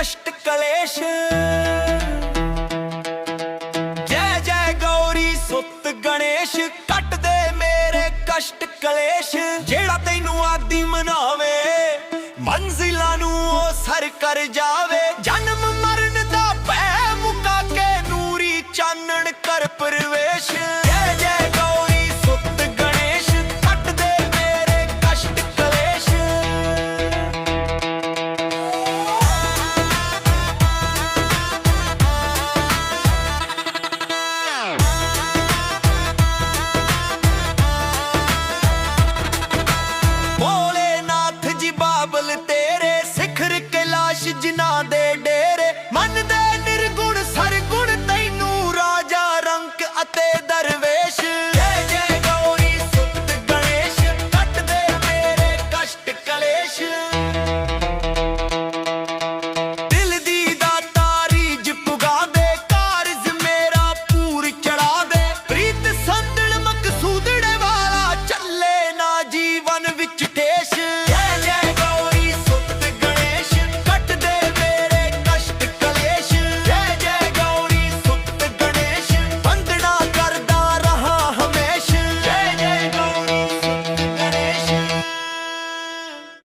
ਕਸ਼ਟ ਕਲੇਸ਼ ਜੈ ਜੈ ਗੌਰੀ ਸੁੱਤ ਗਣੇਸ਼ ਕੱਟ ਦੇ ਮੇਰੇ ਕਸ਼ਟ ਕਲੇਸ਼ ਜਿਹੜਾ ਤੈਨੂੰ ਆਦੀ ਮਨਾਵੇ ਮੰਜ਼ਿਲਾਂ ਨੂੰ ਉਹ ਸਰ ਕਰ ਜਾਵੇ ਜਨਮ ਮਰਨ ਦਾ ਭੈ ਮੁਕਾ ਕੇ ਨੂਰੀ ਚਾਨਣ ਕਰ ਪ੍ਰਵੇਸ਼